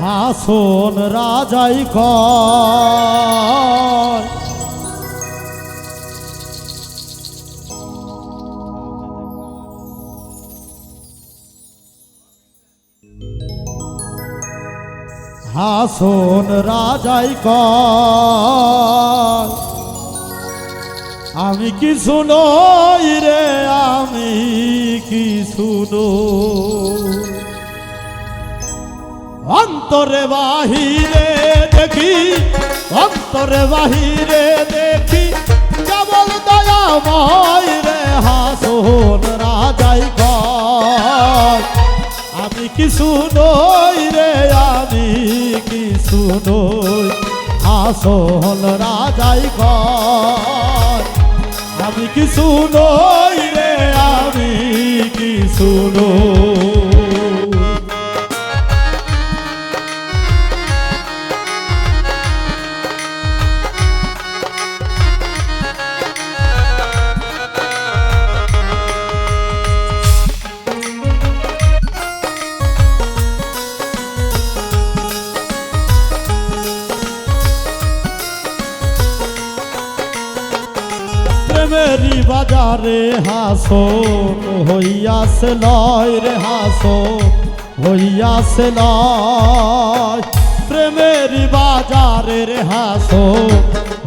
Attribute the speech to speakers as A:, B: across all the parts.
A: হাসন রাজাই কয় হাসন রাজাই কয় আমি কি শুনই রে আমি কি শুনো অন্তরে বাহিরে দেখি, অন্তরে বাহিরে দেখি, কেবল দয়াময় রে হাসন রাজাই আমি কি শুনই রে, আমি কি শুনই হাসন রাজাই আমি কি শুনই রে, আমি কি শুনই বাজারে হাসন হইয়াছে লয় রে হাসন হইয়াছে লয়। প্রেমেরি বাজারে রে হাসন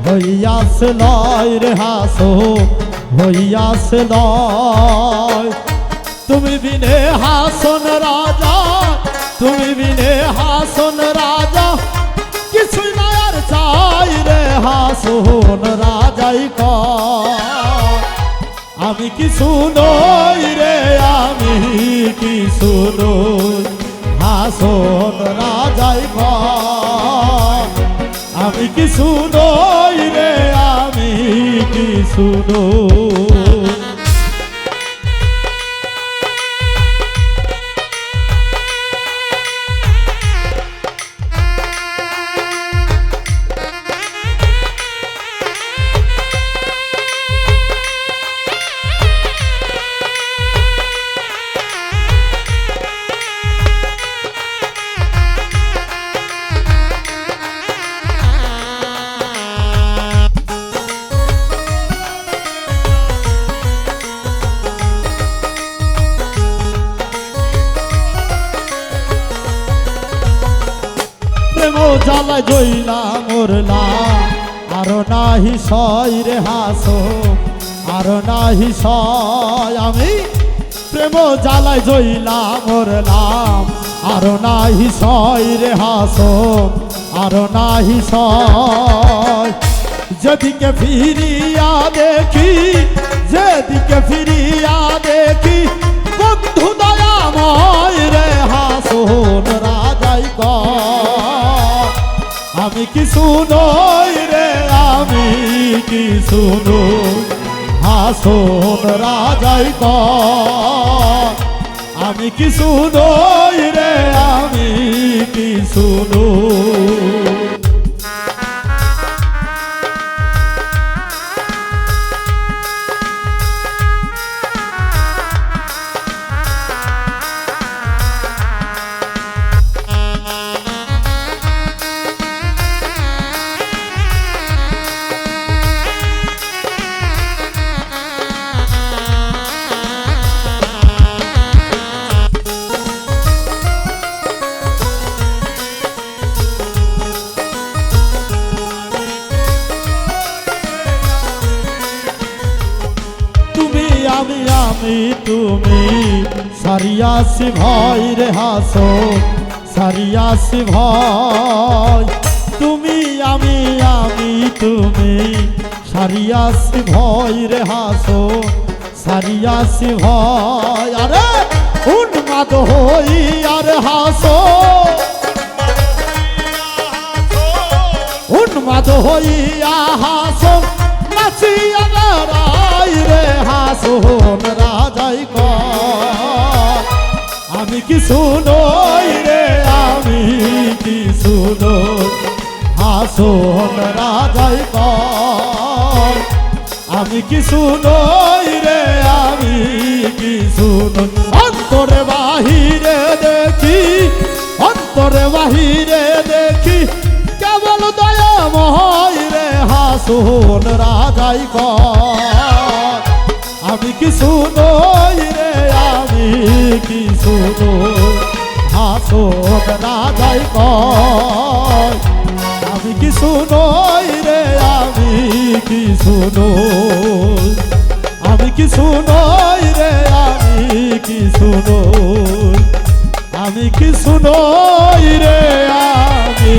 A: হইয়াছে লয় রে হাসন হইয়াছে লয়। তুমি বিনে হাসন রাজা, তুমি বিনে হাসন রাজা, কিছুই না আর চাই রে হাসন রাজাই কয় আমি কি শুনই রে, আমি কি শুনই হাসন রাজাই আমি কি শুনই রে, আমি কি শুনই জ্বালা জইলা মরলা। আর নাহি সয় রে হাস, আর নাহি সয়। আমি প্রেম জ্বালায় জইলা মরলাম আর নাহি সয় রে হাস, আর নাহি সয়। যেদিকে ফিরিয়া দেখি, যেদিকে ফিরিয়া আমি নই রে, আমি কিছু শুনই হাসন রাজাই আমি কিছু নই রে, আমি কিছু শুনই আমি আমি তুমি। সারিয়াসি ভয় রে হাসো সারিয়াসি ভয়। তুমি আমি আমি তুমি। সারিয়াসি ভয় রে হাসো সারিয়াসি ভয়। আরে উন্মাদ হই, আর হাসো উন্মাদ হইয়া কি শুনই হাসন রাজাই আমি কি শুনই রে, আমি কি শুনই অন্তরে বাহিরে দেখি, অন্তরে বাহিরে দেখি, কেবল দয়াময় রে হাসুন রাজাই কর। আমি কি শুনই রে, আমি কি শুনো হাসুন রাজাই কর আমি কি শুনই রে, আমি কি শুনো আমি কি শুনই রে, আমি কি শুনো আমি কি শুনই রে, আমি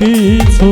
A: কিছু